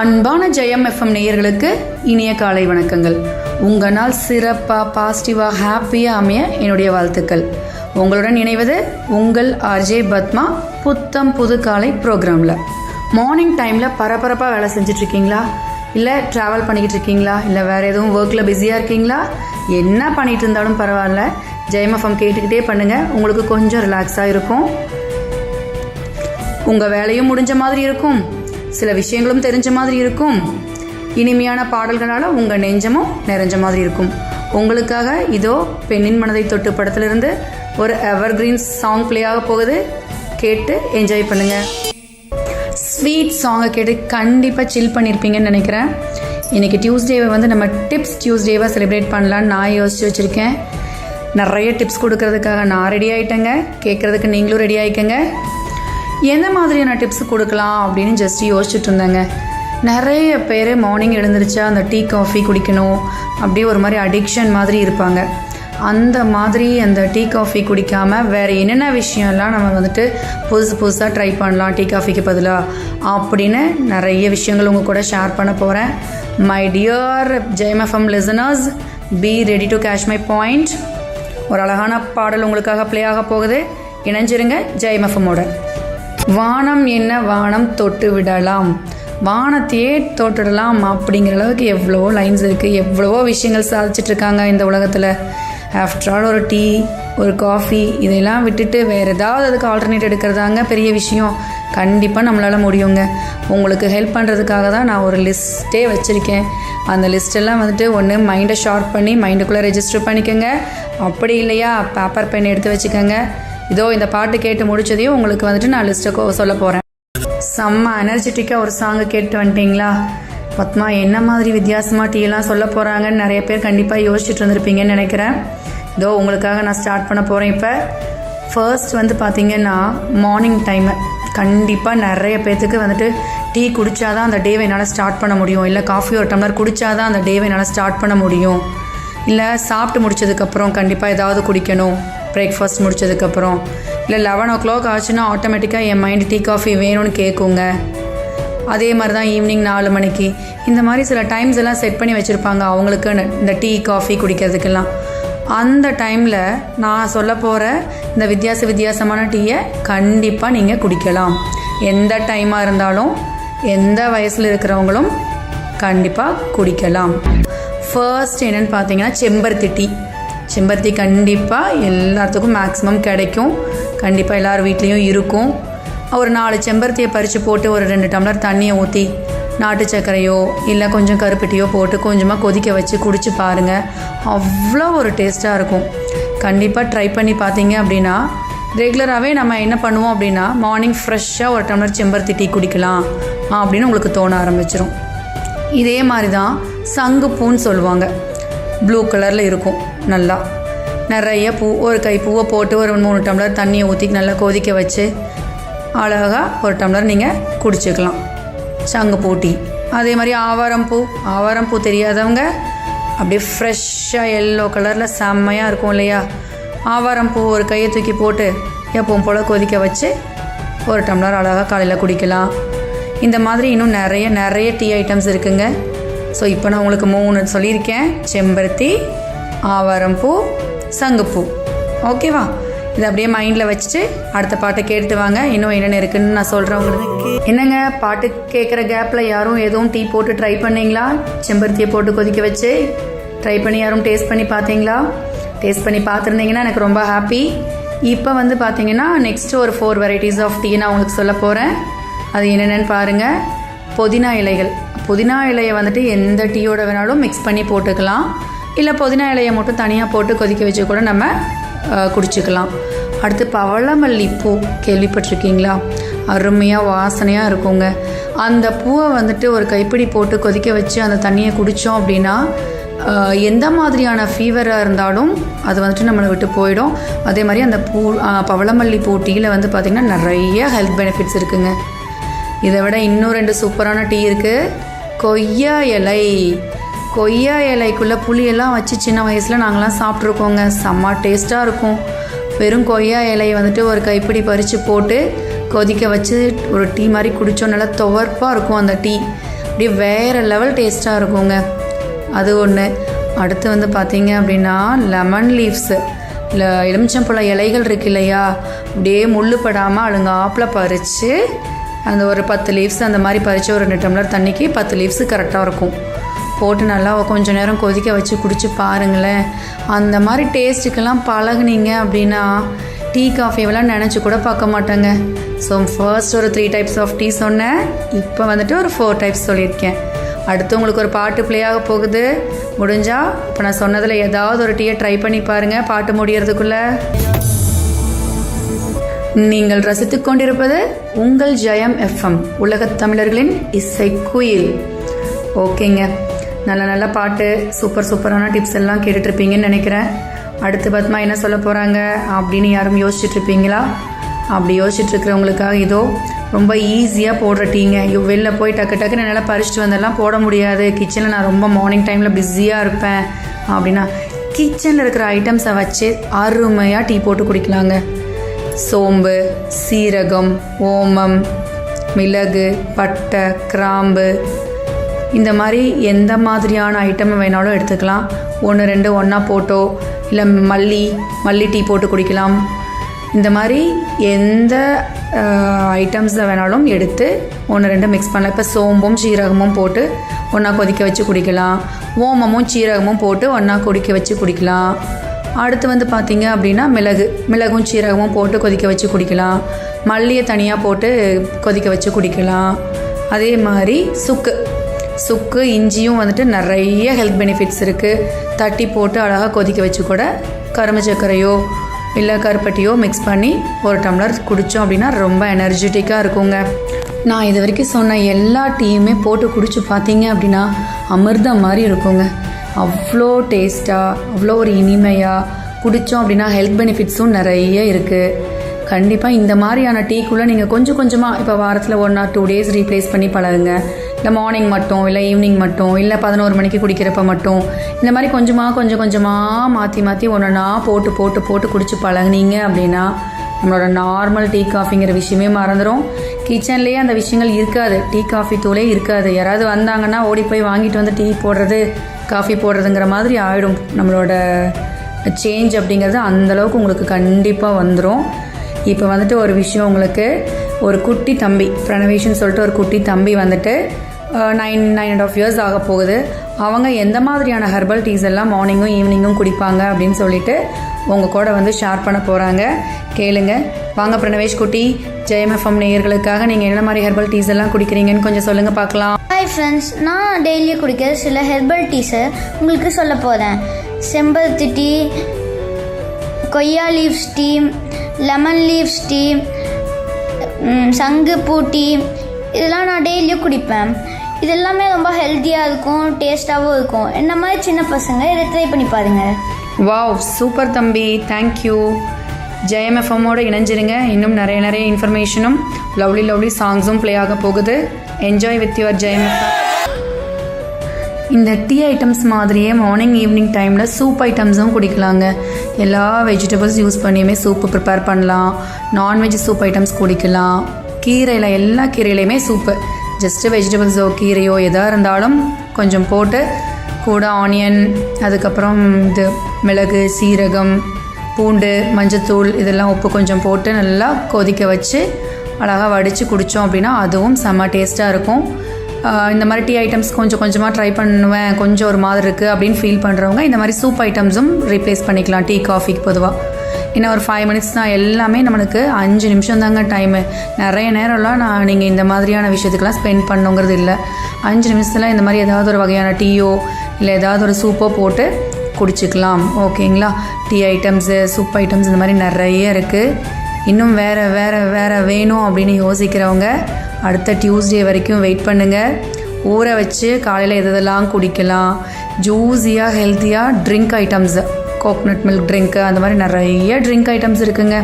அன்பான ஜெயம் எஃப்எம் நேயர்களுக்கு இனிய காலை வணக்கங்கள். உங்கள் நாள் சிறப்பாக பாசிட்டிவாக ஹாப்பியாக அமைய என்னுடைய வாழ்த்துக்கள். உங்களுடன் இணைவது உங்கள் ஆர்ஜே பத்மா புத்தம் புது காலை ப்ரோக்ராமில் மார்னிங் டைமில் பரபரப்பாக வேலை செஞ்சிட்ருக்கீங்களா? இல்லை ட்ராவல் பண்ணிக்கிட்டு இருக்கீங்களா? இல்லை வேறு எதுவும் ஒர்க்கில் பிஸியாக இருக்கீங்களா? என்ன பண்ணிகிட்டு இருந்தாலும் பரவாயில்ல. ஜெயம் எஃப்எம் கேட்டுக்கிட்டே பண்ணுங்கள் உங்களுக்கு கொஞ்சம் ரிலாக்ஸாக இருக்கும். உங்கள் வேலையும் முடிஞ்ச மாதிரி இருக்கும். சில விஷயங்களும் தெரிஞ்ச மாதிரி இருக்கும். இனிமையான பாடல்களால் உங்கள் நெஞ்சமும் நிறைஞ்ச மாதிரி இருக்கும். உங்களுக்காக இதோ பெண்ணின் மனதை தொட்டு படத்திலிருந்து ஒரு எவர் கிரீன் சாங் பிளே ஆக போகுது. கேட்டு என்ஜாய் பண்ணுங்க. ஸ்வீட் சாங்கை கேட்டு கண்டிப்பாக சில் பண்ணியிருப்பீங்கன்னு நினைக்கிறேன். இன்றைக்கி டியூஸ்டேவை வந்து நம்ம டிப்ஸ் டியூஸ்டேவாக செலிப்ரேட் பண்ணலான்னு நான் யோசிச்சு வச்சுருக்கேன். நிறைய டிப்ஸ் கொடுக்கறதுக்காக நான் ரெடி ஆகிட்டேங்க கேட்குறதுக்கு நீங்களும் ரெடி ஆகிக்கங்க எந்த மாதிரியான டிப்ஸ் கொடுக்கலாம் அப்படின்னு ஜஸ்ட் யோசிச்சுட்டு இருந்தேங்க. நிறைய பேர் மார்னிங் எழுந்திரிச்சா அந்த டீ காஃபி குடிக்கணும். அப்படியே ஒரு மாதிரி அடிக்ஷன் மாதிரி இருப்பாங்க. அந்த மாதிரி அந்த டீ காஃபி குடிக்காமல் வேறு என்னென்ன விஷயம்லாம் நம்ம வந்துட்டு புதுசு புதுசாக ட்ரை பண்ணலாம் டீ காஃபிக்கு பதிலாக அப்படின்னு நிறைய விஷயங்கள் உங்கள் கூட ஷேர் பண்ண போகிறேன் my dear ஜெயமஃபம் listeners be ready to catch my point ஒரு அழகான பாடல் உங்களுக்காக ப்ளே ஆக போகுது. இணைஞ்சிருங்க ஜெயமஃபமோட வானம் என்ன வானம் தொட்டு விடலாம். வானத்தையே தொட்டுடலாம் அப்படிங்கிற அளவுக்கு எவ்வளவோ லைன்ஸ் இருக்குது எவ்வளவோ விஷயங்கள் சாதிச்சிட்டு இருக்காங்க இந்த உலகத்தில். ஆஃப்டர் ஆல் ஒரு டீ ஒரு காஃபி இதெல்லாம் விட்டுட்டு வேறு ஏதாவது அதுக்கு ஆல்டர்னேட் எடுக்கிறதாங்க பெரிய விஷயம். கண்டிப்பாக நம்மளால் முடியுங்க. உங்களுக்கு ஹெல்ப் பண்ணுறதுக்காக தான் நான் ஒரு லிஸ்ட்டே வச்சுருக்கேன். அந்த லிஸ்ட்டெல்லாம் வந்துட்டு ஒன்று மைண்டை ஷார்ட் பண்ணி மைண்டுக்குள்ளே ரெஜிஸ்டர் பண்ணிக்கோங்க. அப்படி இல்லையா பேப்பர் பென் எடுத்து வச்சுக்கோங்க. இதோ இந்த பாட்டு கேட்டு முடிச்சதையும் உங்களுக்கு வந்துட்டு நான் லிஸ்ட்டை சொல்ல போகிறேன் செம்ம எனர்ஜெட்டிக்காக ஒரு சாங்கை கேட்டு வந்துட்டீங்களா? பத்மா என்ன மாதிரி வித்தியாசமாக டீலாம் சொல்ல போகிறாங்கன்னு நிறைய பேர் கண்டிப்பாக யோசிச்சுட்டு இருந்திருப்பீங்கன்னு நினைக்கிறேன். இதோ உங்களுக்காக நான் ஸ்டார்ட் பண்ண போகிறேன் இப்போ. ஃபர்ஸ்ட் வந்து பார்த்தீங்கன்னா மார்னிங் டைமு கண்டிப்பாக நிறைய பேர்த்துக்கு வந்துட்டு டீ குடித்தாதான் அந்த டேவை என்னால் ஸ்டார்ட் பண்ண முடியும். இல்லை காஃபி ஒரு டம்ளர் குடித்தாதான் அந்த டேவை என்னால் ஸ்டார்ட் பண்ண முடியும். இல்லை சாப்பிட்டு முடிச்சதுக்கப்புறம் கண்டிப்பாக ஏதாவது குடிக்கணும். பிரேக்ஃபாஸ்ட் முடிச்சதுக்கப்புறம். இல்லை லெவன் ஓ கிளாக் ஆச்சுன்னா ஆட்டோமேட்டிக்காக என் மைண்ட் டீ காஃபி வேணும்னு கேட்குங்க அதே மாதிரி தான் ஈவினிங் நாலு மணிக்கு. இந்த மாதிரி சில டைம்ஸ் எல்லாம் செட் பண்ணி வச்சுருப்பாங்க அவங்களுக்குன்னு இந்த டீ காஃபி குடிக்கிறதுக்கெல்லாம். அந்த டைமில் நான் சொல்ல போகிற இந்த வித்தியாச வித்தியாசமான டீயை கண்டிப்பாக நீங்கள் குடிக்கலாம். எந்த டைமாக இருந்தாலும் எந்த வயசில் இருக்கிறவங்களும் கண்டிப்பாக குடிக்கலாம். ஃபர்ஸ்ட் என்னென்னு பார்த்தீங்கன்னா செம்பருத்தி டீ செம்பருத்தி கண்டிப்பாக எல்லாத்துக்கும் மேக்ஸிமம் கிடைக்கும். கண்டிப்பாக எல்லார் வீட்லேயும் இருக்கும். ஒரு நாலு செம்பருத்தியை பறித்து போட்டு ஒரு ரெண்டு டம்ளர் தண்ணியை ஊற்றி நாட்டு சர்க்கரையோ இல்லை கொஞ்சம் கருப்பட்டியோ போட்டு கொஞ்சமாக கொதிக்க வச்சு குடிச்சு பாருங்கள் அவ்வளோ ஒரு டேஸ்ட்டாக இருக்கும். கண்டிப்பாக ட்ரை பண்ணி பார்த்தீங்க அப்படின்னா ரெகுலராகவே நம்ம என்ன பண்ணுவோம் அப்படின்னா மார்னிங் ஃப்ரெஷ்ஷாக ஒரு டம்ளர் செம்பருத்தி டீ குடிக்கலாம் அப்படின்னு உங்களுக்கு தோண ஆரம்பிச்சிரும். இதே மாதிரி தான் சங்குப்பூன்னு சொல்லுவாங்க. ப்ளூ கலரில் இருக்கும். நல்லா. நிறைய பூ ஒரு கை பூவை போட்டு ஒரு மூணு டம்ளர் தண்ணியை ஊற்றி நல்லா கொதிக்க வச்சு அழகாக ஒரு டம்ளர் நீங்கள் குடிச்சுக்கலாம். சங்கு டீ அதே மாதிரி ஆவாரம் பூ. ஆவாரம் பூ தெரியாதவங்க அப்படியே ஃப்ரெஷ்ஷாக எல்லோ கலரில் செம்மையாக இருக்கும் இல்லையா? ஆவாரம் பூ ஒரு கையை தூக்கி போட்டு எப்பவும் போல் கொதிக்க வச்சு ஒரு டம்ளர் அழகாக காலையில் குடிக்கலாம். இந்த மாதிரி இன்னும் நிறைய நிறைய டீ ஐட்டம்ஸ் இருக்குங்க. ஸோ இப்போ நான் உங்களுக்கு மூணு சொல்லியிருக்கேன். செம்பருத்தி ஆவாரம் பூ சங்குப்பூ ஓகேவா இதை அப்படியே மைண்டில் வச்சுட்டு அடுத்த பாட்டை கேட்டு வாங்க. இன்னும் என்னென்ன இருக்குன்னு நான் சொல்கிறேன் உங்களுக்கு. என்னங்க? பாட்டு கேட்குற கேப்பில் யாரும் எதுவும் டீ போட்டு ட்ரை பண்ணீங்களா? செம்பருத்தியை போட்டு கொதிக்க வச்சு ட்ரை பண்ணி யாரும் டேஸ்ட் பண்ணி பார்த்தீங்களா? டேஸ்ட் பண்ணி பார்த்துருந்தீங்கன்னா எனக்கு ரொம்ப ஹாப்பி இப்போ வந்து பார்த்தீங்கன்னா நெக்ஸ்ட் ஒரு ஃபோர் வெரைட்டிஸ் ஆஃப் டீ நான் உங்களுக்கு சொல்ல போகிறேன் அது என்னென்னு பாருங்கள் புதினா இலைகள். புதினா இலையை வந்துட்டு எந்த டீயோட வேணாலும் மிக்ஸ் பண்ணி போட்டுக்கலாம். இல்லை புதினா இலையை மட்டும் தனியாக போட்டு கொதிக்க வச்சு கூட நம்ம குடிச்சிக்கலாம் குடிச்சுக்கலாம். அடுத்து பவளமல்லி பூ கேள்விப்பட்டிருக்கீங்களா? அருமையாக வாசனையாக இருக்குங்க. அந்த பூவை வந்துட்டு ஒரு கைப்பிடி போட்டு கொதிக்க வச்சு அந்த தண்ணியை குடித்தோம் அப்படின்னா எந்த மாதிரியான ஃபீவராக இருந்தாலும் அது வந்துட்டு நம்மளை விட்டு போயிடும். அதே மாதிரி அந்த பூ பவளமல்லி பூ டீயில் வந்து பார்த்திங்கன்னா நிறைய ஹெல்த் பெனிஃபிட்ஸ் இருக்குங்க. இதை விட இன்னும் ரெண்டு சூப்பரான டீ இருக்குது கொய்யா இலை. கொய்யா இலைக்குள்ளே புளியெல்லாம் வச்சு சின்ன வயசில் நாங்களாம் சாப்பிட்ருக்கோங்க செம்ம டேஸ்ட்டாக இருக்கும். வெறும் கொய்யா இலையை வந்துட்டு ஒரு கைப்பிடி பறித்து போட்டு கொதிக்க வச்சு ஒரு டீ மாதிரி குடித்தோம் நல்லா துவர்ப்பாக இருக்கும் அந்த டீ. அப்படியே வேறு லெவல் டேஸ்ட்டாக இருக்குங்க. அது ஒன்று அடுத்து வந்து பார்த்தீங்க அப்படின்னா லெமன் லீவ்ஸு இல்லை எலுமிச்சம்பழம் இலைகள் இருக்கு இல்லையா? அப்படியே முள்ளு படாமல் அழுங்காப்பில் பறித்து அந்த ஒரு பத்து லீவ்ஸ் அந்த மாதிரி பறித்து ஒரு ரெண்டு டம்ளர் தண்ணிக்கு பத்து லீவ்ஸு கரெக்டாக இருக்கும். போட்டு நல்லா கொஞ்சம் நேரம் கொதிக்க வச்சு குடித்து பாருங்களேன். அந்த மாதிரி டேஸ்ட்டுக்கெல்லாம் பழகுனீங்க அப்படின்னா டீ காஃபியெல்லாம் நினச்சி கூட பார்க்க மாட்டேங்க. ஸோ ஃபர்ஸ்ட் ஒரு த்ரீ டைப்ஸ் ஆஃப் டீ சொன்னேன். இப்போ வந்துட்டு ஒரு ஃபோர் டைப்ஸ் சொல்லியிருக்கேன். அடுத்து உங்களுக்கு ஒரு பாட்டு ப்ளே ஆக போகுது. முடிஞ்சால் இப்போ நான் சொன்னதில் ஏதாவது ஒரு டீயை ட்ரை பண்ணி பாருங்கள் பாட்டு முடியறதுக்குள்ளே. நீங்கள் ரசித்துக் கொண்டிருப்பது உங்கள் ஜெயம் எஃப்எம் உலகத் தமிழர்களின் இசை குயில் ஓகேங்க. நல்ல நல்ல பாட்டு சூப்பர் சூப்பரான டிப்ஸ் எல்லாம் கேட்டுட்ருப்பீங்கன்னு நினைக்கிறேன். அடுத்து பத்மா என்ன சொல்ல போகிறாங்க அப்படின்னு யாரும் யோசிச்சுட்ருப்பீங்களா அப்படி யோசிச்சுட்ருக்கிறவங்களுக்காக இதோ ரொம்ப ஈஸியாக போடுற டீங்க வெளில போய் டக்கு டக்குன்னு என்னால் பறிச்சுட்டு வந்தெல்லாம் போட முடியாது. கிச்சனில் நான் ரொம்ப மார்னிங் டைமில் பிஸியாக இருப்பேன் அப்படின்னா கிச்சனில் இருக்கிற ஐட்டம்ஸை வச்சு அருமையாக டீ போட்டு குடிக்கலாங்க. சோம்பு சீரகம் ஓமம் மிளகு பட்டை கிராம்பு இந்த மாதிரி எந்த மாதிரியான ஐட்டம் வேணாலும் எடுத்துக்கலாம். ஒன்று ரெண்டு ஒன்றா போட்டோ இல்லை மல்லி மல்லி டீ போட்டு குடிக்கலாம். இந்த மாதிரி எந்த ஐட்டம்ஸை வேணாலும் எடுத்து ஒன்று ரெண்டு மிக்ஸ் பண்ணலாம். இப்போ சோம்பும் சீரகமும் போட்டு ஒன்றா கொதிக்க வச்சு குடிக்கலாம். ஓமமும் சீரகமும் போட்டு ஒன்றா கொதிக்க வச்சு குடிக்கலாம். அடுத்து வந்து பார்த்திங்க அப்படின்னா மிளகு மிளகும் சீரகமும் போட்டு கொதிக்க வச்சு குடிக்கலாம். மல்லியை தனியாக போட்டு கொதிக்க வச்சு குடிக்கலாம். அதே மாதிரி சுக்கு. சுக்கு இஞ்சியும் வந்துட்டு நிறைய ஹெல்த் பெனிஃபிட்ஸ் இருக்குது தட்டி போட்டு அழகாக கொதிக்க வச்சு கூட கரும்பு சர்க்கரையோ இல்லை கருப்பட்டியோ மிக்ஸ் பண்ணி ஒரு டம்ளர் குடித்தோம் அப்படின்னா ரொம்ப எனர்ஜெட்டிக்காக இருக்குங்க. நான் இது வரைக்கும் சொன்ன எல்லா டீயுமே போட்டு குடிச்சு பார்த்தீங்க அப்படின்னா அமிர்தம் மாதிரி இருக்குங்க. அவ்வளோ டேஸ்ட்டாக அவ்வளோ ஒரு இனிமையாக குடித்தோம் அப்படின்னா ஹெல்த் பெனிஃபிட்ஸும் நிறைய இருக்குது கண்டிப்பாக இந்த மாதிரியான டீக்குள்ளே நீங்கள் கொஞ்சம் கொஞ்சமாக இப்போ வாரத்தில் one or two days replace பண்ணி பழகுங்க. இல்லை மார்னிங் மட்டும் இல்லை ஈவினிங் மட்டும் இல்லை பதினோரு மணிக்கு குடிக்கிறப்ப மட்டும் இந்த மாதிரி கொஞ்சமாக கொஞ்சம் கொஞ்சமாக மாற்றி மாற்றி ஒன்றுனா போட்டு போட்டு போட்டு குடிச்சு பழகுனீங்க அப்படின்னா நம்மளோட நார்மல் டீ காஃபிங்கிற விஷயமே மறந்துடும் கிச்சன்லேயே அந்த விஷயங்கள் இருக்காது. டீ காஃபி தூளே இருக்காது. யாராவது வந்தாங்கன்னா ஓடி போய் வாங்கிட்டு வந்து டீ போடுறது காஃபி போடுறதுங்கிற மாதிரி ஆகிடும் நம்மளோட சேஞ்ச் அப்படிங்கிறது அந்தளவுக்கு உங்களுக்கு கண்டிப்பாக வந்துடும் இப்போ வந்துட்டு ஒரு விஷயம் உங்களுக்கு ஒரு குட்டி தம்பி பிரணவேஷன் சொல்லிட்டு ஒரு குட்டி தம்பி வந்துட்டு nine nine and half years ஆக போகுது. அவங்க எந்த மாதிரியான ஹெர்பல் டீஸ் எல்லாம் மார்னிங்கும் ஈவினிங்கும் குடிப்பாங்க அப்படின்னு சொல்லிட்டு உங்கள் கூட வந்து ஷேர் பண்ண போகிறாங்க கேளுங்க. வாங்க பிரணவேஷ் குட்டி. ஜெயம்எஃப்எம் நேயர்களுக்காக நீங்கள் என்ன மாதிரி ஹெர்பல் டீஸ் எல்லாம் குடிக்கிறீங்கன்னு கொஞ்சம் சொல்லுங்கள் பார்க்கலாம். ஹாய் ஃப்ரெண்ட்ஸ் நான் டெய்லி குடிக்கிற சில ஹெர்பல் டீஸை உங்களுக்கு சொல்ல போகிறேன் செம்பருத்தி டீ கொய்யா leaves tea lemon leaves tea சங்குப்பூ டீ இதெல்லாம் நான் டெய்லியும் குடிப்பேன். இது எல்லாமே ரொம்ப ஹெல்த்தியாக இருக்கும் டேஸ்ட்டாகவும் இருக்கும். என்ன மாதிரி சின்ன பசங்க இதை ட்ரை பண்ணி பாருங்கள் வாவ் சூப்பர் தம்பி. தேங்க்யூ ஜெயம்எஃப்எம்மோடு இணைஞ்சிருங்க. இன்னும் நிறைய நிறைய இன்ஃபர்மேஷனும் லவ்லி லவ்லி சாங்ஸும் ப்ளே ஆக போகுது. என்ஜாய் வித் யுவர் ஜெயம்எஃப்எம் இந்த டீ ஐட்டம்ஸ் மாதிரியே மார்னிங் ஈவினிங் டைமில் சூப் ஐட்டம்ஸும் குடிக்கலாங்க. எல்லா வெஜிடபிள்ஸ் யூஸ் பண்ணியுமே சூப்பு ப்ரிப்பேர் பண்ணலாம். நான்வெஜ் சூப் ஐட்டம்ஸ் குடிக்கலாம். கீரையில் எல்லா கீரையிலையுமே சூப்பு ஜஸ்ட்டு வெஜிடபிள்ஸோ கீரையோ எதாக இருந்தாலும் கொஞ்சம் போட்டு கூட ஆனியன் அதுக்கப்புறம் இது மிளகு சீரகம் பூண்டு மஞ்சத்தூள் இதெல்லாம் உப்பு கொஞ்சம் போட்டு நல்லா கொதிக்க வச்சு அழகாக வடித்து குடித்தோம் அப்படின்னா அதுவும் செம்ம டேஸ்ட்டாக இருக்கும். இந்த மாதிரி டீ ஐட்டம்ஸ் கொஞ்சம் கொஞ்சமாக ட்ரை பண்ணுவேன். கொஞ்சம் ஒரு மாதிரி இருக்குது அப்படின்னு ஃபீல் பண்ணுறவங்க இந்த மாதிரி சூப் ஐட்டம்ஸும் ரீப்ளேஸ் பண்ணிக்கலாம். டீ காஃபிக்கு பொதுவாக இன்னும் ஒரு ஃபைவ் மினிட்ஸ் தான் எல்லாமே நம்மளுக்கு அஞ்சு நிமிஷம் தாங்க டைமு நிறைய நேரம்லாம் நான் நீங்கள் இந்த மாதிரியான விஷயத்துக்கெலாம் ஸ்பெண்ட் பண்ணுங்கிறது இல்லை. அஞ்சு நிமிஷத்தில் இந்த மாதிரி ஏதாவது ஒரு வகையான டீயோ இல்லை ஏதாவது ஒரு சூப்போ போட்டு குடிச்சிக்கலாம். ஓகேங்களா டீ ஐட்டம்ஸு சூப் ஐட்டம்ஸ் இந்த மாதிரி நிறைய இருக்குது இன்னும் வேறு வேறு வேறு வேணும் அப்படின்னு யோசிக்கிறவங்க அடுத்த டியூஸ்டே வரைக்கும் வெயிட் பண்ணுங்கள் ஊற வச்சு காலையில் எதெல்லாம் குடிக்கலாம்? ஜூஸியாக ஹெல்த்தியாக drink items coconut milk drink அந்த மாதிரி நிறைய ட்ரிங்க் ஐட்டம்ஸ் இருக்குங்க.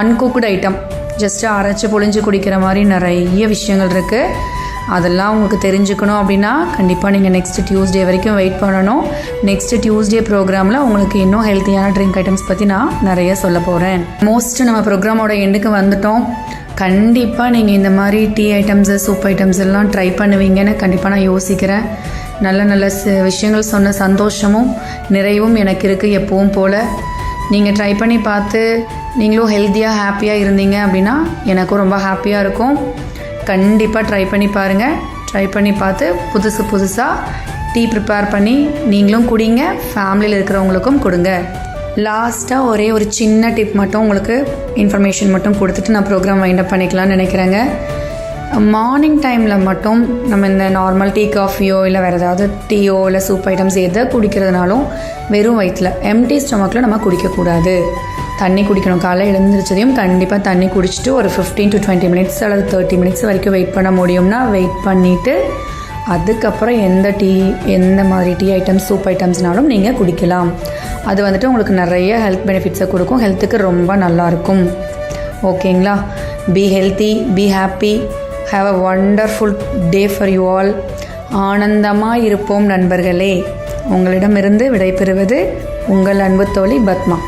அன்குக்குடு ஐட்டம் ஜஸ்ட்டு அரைச்சி பொழிஞ்சு குடிக்கிற மாதிரி நிறைய விஷயங்கள் இருக்குது அதெல்லாம் உங்களுக்கு தெரிஞ்சுக்கணும் அப்படின்னா கண்டிப்பாக நீங்கள் நெக்ஸ்ட் டியூஸ்டே வரைக்கும் வெயிட் பண்ணணும். நெக்ஸ்ட் டியூஸ்டே ப்ரோக்ராமில் உங்களுக்கு இன்னும் ஹெல்த்தியான ட்ரிங்க் ஐட்டம்ஸ் பற்றி நான் நிறைய சொல்ல போகிறேன் மோஸ்ட் நம்ம ப்ரோக்ராமோட எண்டுக்கு வந்துட்டோம். கண்டிப்பாக நீங்கள் இந்த மாதிரி டீ ஐட்டம்ஸு சூப் ஐட்டம்ஸ் எல்லாம் ட்ரை பண்ணுவீங்கன்னு கண்டிப்பாக நான் யோசிக்கிறேன். நல்ல நல்ல விஷயங்கள் சொன்ன சந்தோஷமும் நிறைவும் எனக்கு இருக்குது எப்பவும் போல். நீங்கள் ட்ரை பண்ணி பார்த்து நீங்களும் ஹெல்த்தியாக ஹாப்பியாக இருந்தீங்க அப்படின்னா எனக்கும் ரொம்ப ஹாப்பியாக இருக்கும். கண்டிப்பாக ட்ரை பண்ணி பாருங்கள் ட்ரை பண்ணி பார்த்து புதுசு புதுசாக டீ ப்ரிப்பேர் பண்ணி நீங்களும் குடிங்க ஃபேமிலியில் இருக்கிறவங்களுக்கும் கொடுங்க. லாஸ்ட்டாக ஒரே ஒரு சின்ன டிப் மட்டும் உங்களுக்கு இன்ஃபர்மேஷன் மட்டும் கொடுத்துட்டு நான் ப்ரோக்ராம் வைண்டப் பண்ணிக்கலாம்னு நினைக்கிறேங்க. மார்னிங் டைமில் மட்டும் நம்ம இந்த நார்மல் டீ காஃபியோ இல்லை வேறு ஏதாவது டீயோ இல்லை சூப் ஐட்டம்ஸ் எதை குடிக்கிறதுனாலும் வெறும் வயிற்றில் எம்டி ஸ்டொமக்கில் நம்ம குடிக்கக்கூடாது. தண்ணி குடிக்கணும். காலை எழுந்திரிச்சதையும் கண்டிப்பாக தண்ணி குடிச்சிட்டு ஒரு 15 டு டுவெண்ட்டி மினிட்ஸ் அல்லது தேர்ட்டி மினிட்ஸ் வரைக்கும் வெயிட் பண்ண முடியும்னா வெயிட் பண்ணிவிட்டு அதுக்கப்புறம் எந்த டீ எந்த மாதிரி டீ ஐட்டம்ஸ் சூப் ஐட்டம்ஸ்னாலும் நீங்கள் குடிக்கலாம். அது வந்துட்டு உங்களுக்கு நிறைய ஹெல்த் பெனிஃபிட்ஸை கொடுக்கும். ஹெல்த்துக்கு ரொம்ப நல்லாயிருக்கும் ஓகேங்களா? Be healthy be happy have a wonderful day for you all ஆனந்தமாக இருப்போம் நண்பர்களே. உங்களிடமிருந்து விடைபெறுவது உங்கள் அன்பு தோழி பத்மா.